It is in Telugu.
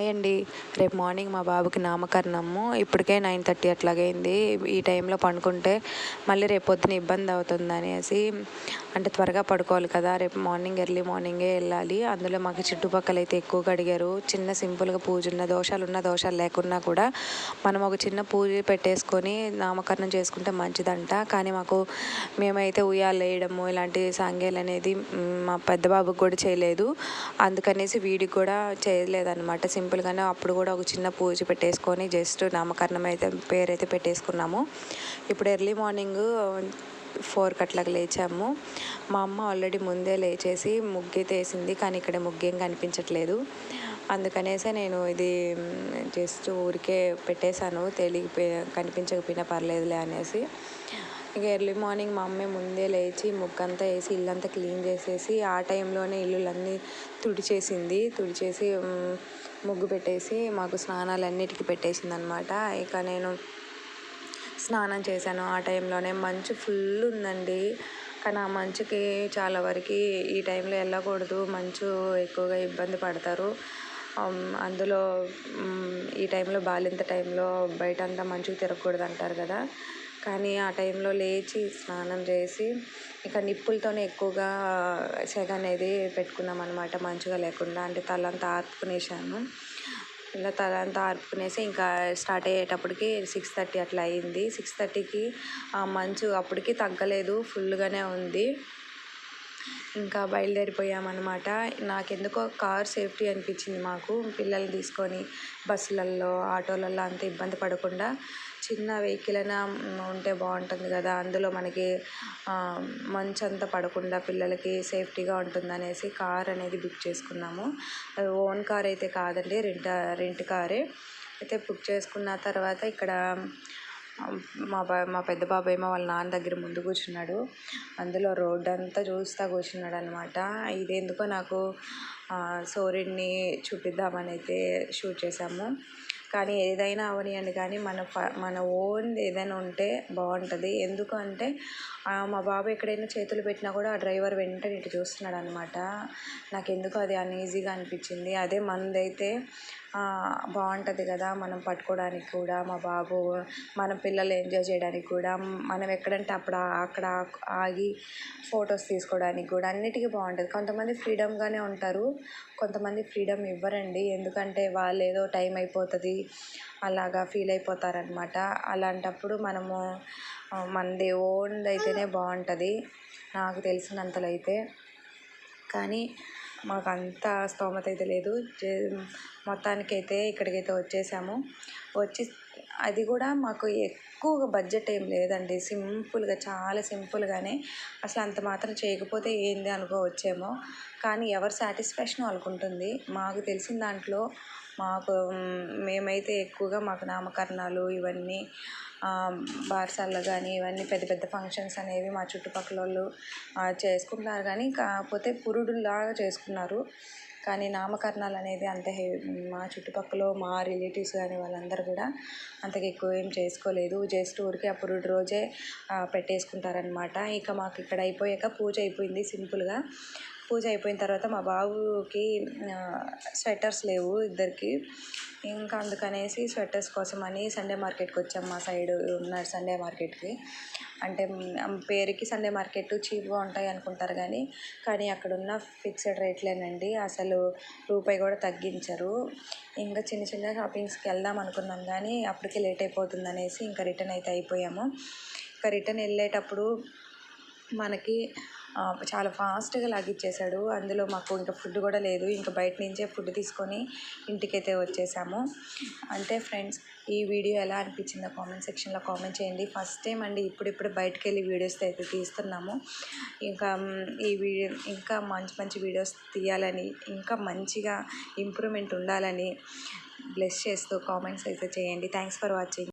హాయ్ అండి రేపు మార్నింగ్ మా బాబుకి నామకరణము. ఇప్పటికే నైన్ థర్టీ అట్లాగైంది. ఈ టైంలో పండుకుంటే మళ్ళీ రేపు పొద్దున ఇబ్బంది అవుతుంది అనేసి అంటే త్వరగా పడుకోవాలి కదా. రేపు మార్నింగ్ ఎర్లీ మార్నింగే వెళ్ళాలి. అందులో మాకు చుట్టుపక్కల అయితే ఎక్కువగా అడిగారు. చిన్న సింపుల్గా పూజ ఉన్న దోషాలు ఉన్న దోషాలు లేకున్నా కూడా మనం ఒక చిన్న పూజ పెట్టేసుకొని నామకరణం చేసుకుంటే మంచిదంట. కానీ మాకు మేమైతే ఉయ్యాలు వేయడము ఇలాంటి సాంగ్యాలు అనేది మా పెద్ద బాబుకి కూడా చేయలేదు. అందుకనేసి వీడికి కూడా చేయలేదన్నమాట. సింపుల్ సింపుల్గానే అప్పుడు కూడా ఒక చిన్న పూజ పెట్టేసుకొని జస్ట్ నామకరణం అయితే పేరైతే పెట్టేసుకున్నాము. ఇప్పుడు ఎర్లీ మార్నింగ్ ఫోర్కి అట్లాగా లేచాము. మా అమ్మ ఆల్రెడీ ముందే లేచేసి ముగ్గు తీసింది కానీ ఇక్కడ ముగ్గేం కనిపించట్లేదు. అందుకనేసే నేను ఇది జస్ట్ ఊరికే పెట్టేశాను. తేలిగి కనిపించకపోయినా పర్లేదులే అనేసి. ఇక ఎర్లీ మార్నింగ్ మా అమ్మే ముందే లేచి ముగ్గంతా వేసి ఇల్లంతా క్లీన్ చేసేసి ఆ టైంలోనే ఇల్లులన్నీ తుడిచేసింది. తుడిచేసి ముగ్గు పెట్టేసి మాకు స్నానాలన్నిటికీ పెట్టేసింది అనమాట ఇక నేను స్నానం చేశాను ఆ టైంలోనే. మంచు ఫుల్ ఉందండి. కానీ ఆ మంచుకి చాలా వరకు ఈ టైంలో వెళ్ళకూడదు. మంచు ఎక్కువగా ఇబ్బంది పడతారు. అందులో ఈ టైంలో బాలింత టైంలో బయట అంతా మంచుకు తిరగకూడదు అంటారు కదా. కానీ ఆ టైంలో లేచి స్నానం చేసి ఇక నిప్పులతోనే ఎక్కువగా సెగ అనేది పెట్టుకున్నాం అనమాట మంచుగా లేకుండా. అంటే తలంతా ఆర్పుకునేసాను. ఇలా తలంతా ఆర్పుకునేసి ఇంకా స్టార్ట్ అయ్యేటప్పటికి సిక్స్ థర్టీ అట్లా అయింది. సిక్స్ థర్టీకి మంచు అప్పటికి తగ్గలేదు ఫుల్గానే ఉంది. ఇంకా బయలుదేరిపోయామన్నమాట. నాకెందుకో కార్ సేఫ్టీ అనిపించింది మాకు. పిల్లల్ని తీసుకొని బస్సులల్లో ఆటోలలో అంత ఇబ్బంది పడకుండా చిన్న వెహికల్ అయినా ఉంటే బాగుంటుంది కదా. అందులో మనకి మంచు అంతా పడకుండా పిల్లలకి సేఫ్టీగా ఉంటుంది అనేసి కార్ అనేది బుక్ చేసుకున్నాము. ఓన్ కార్ అయితే కాదండి రెంట్ రెంట్ కారే. అయితే బుక్ చేసుకున్న తర్వాత ఇక్కడ మా బా మా పెద్ద బాబాయ్ ఏమో వాళ్ళ నాన్న దగ్గర ముందు కూర్చున్నాడు. అందులో రోడ్ అంతా చూస్తా కూర్చున్నాడు అనమాట ఇది ఎందుకో నాకు సూర్యుడిని చూపిద్దామని అయితే షూట్ చేసాము కానీ ఏదైనా అవనియండి. కానీ మన ఫ మన ఓన్ ఏదైనా ఉంటే బాగుంటుంది. ఎందుకు అంటే మా బాబు ఎక్కడైనా చేతులు పెట్టినా కూడా ఆ డ్రైవర్ వెంటనే ఇటు చూస్తున్నాడు అనమాట నాకు ఎందుకు అది అన్ఈజీగా అనిపించింది. అదే మనదైతే బాగుంటుంది కదా మనం పట్టుకోవడానికి కూడా మా బాబు మన పిల్లలు ఎంజాయ్ చేయడానికి కూడా మనం ఎక్కడంటే అప్పుడు అక్కడ ఆగి ఫొటోస్ తీసుకోవడానికి కూడా అన్నిటికీ బాగుంటుంది. కొంతమంది ఫ్రీడమ్గానే ఉంటారు. కొంతమంది ఫ్రీడమ్ ఇవ్వరండి. ఎందుకంటే వాళ్ళు ఏదో టైం అయిపోతుంది. అలాగా ఫీల్ అయిపోతారనమాట అలాంటప్పుడు మనము మనది ఓన్ది అయితేనే బాగుంటుంది. నాకు తెలిసినంతలో అయితే కానీ మాకు అంత స్తోమత అయితే లేదు. మొత్తానికైతే ఇక్కడికైతే వచ్చేసాము. వచ్చి అది కూడా మాకు ఎక్కువ బడ్జెట్ ఏం లేదండి. సింపుల్గా చాలా సింపుల్గానే. అసలు అంత మాత్రం చేయకపోతే ఏంది అనుకోవచ్చేమో. కానీ ఎవరి సాటిస్ఫాక్షన్ వాళ్ళకుంటుంది. మాకు తెలిసిన దాంట్లో మాకు మేమైతే ఎక్కువగా మాకు నామకరణాలు ఇవన్నీ బారసాలలో కానీ ఇవన్నీ పెద్ద పెద్ద ఫంక్షన్స్ అనేవి మా చుట్టుపక్కల వాళ్ళు చేసుకుంటున్నారు. కానీ కాకపోతే పురుడులాగా చేసుకున్నారు. కానీ నామకరణాలు అనేది అంత హె మా చుట్టుపక్కల మా రిలేటివ్స్ కానీ వాళ్ళందరూ కూడా అంతగా ఎక్కువ ఏం చేసుకోలేదు. జస్ట్ ఊరికే ఆ పురుడు రోజే పెట్టేసుకుంటారనమాట ఇక మాకు ఇక్కడ అయిపోయాక పూజ అయిపోయింది సింపుల్గా. పూజ అయిపోయిన తర్వాత మా బాబుకి స్వెటర్స్ లేవు ఇద్దరికి. ఇంకా అందుకనేసి స్వెటర్స్ కోసం అని సండే మార్కెట్కి వచ్చాం మా సైడ్ ఉన్న సండే మార్కెట్కి. అంటే పేరుకి సండే మార్కెట్ చీప్గా ఉంటాయి అనుకుంటారు కానీ కానీ అక్కడున్న ఫిక్స్డ్ రేట్లేనండి. అసలు రూపాయి కూడా తగ్గించరు. ఇంకా చిన్న చిన్న షాపింగ్స్కి వెళ్దాం అనుకున్నాం కానీ అప్పటికే లేట్ అయిపోతుంది అనేసి ఇంకా రిటర్న్ అయితే అయిపోయాము. ఇంకా రిటర్న్ వెళ్ళేటప్పుడు మనకి చాలా ఫాస్ట్గా లాగిచ్చేసాడు. అందులో మాకు ఇంకా ఫుడ్ కూడా లేదు. ఇంకా బయట నుంచే ఫుడ్ తీసుకొని ఇంటికైతే వచ్చేసాము. అంటే ఫ్రెండ్స్ ఈ వీడియో ఎలా అనిపించిందో కామెంట్ సెక్షన్లో కామెంట్ చేయండి. ఫస్ట్ టైం అండి ఇప్పుడిప్పుడు బయటకు వెళ్ళి వీడియోస్ అయితే తీస్తున్నాము. ఇంకా ఈ వీడియో ఇంకా మంచి మంచి వీడియోస్ తీయాలని ఇంకా మంచిగా ఇంప్రూవ్మెంట్ ఉండాలని బ్లెస్ చేస్తూ కామెంట్స్ అయితే చేయండి. Thanks for watching.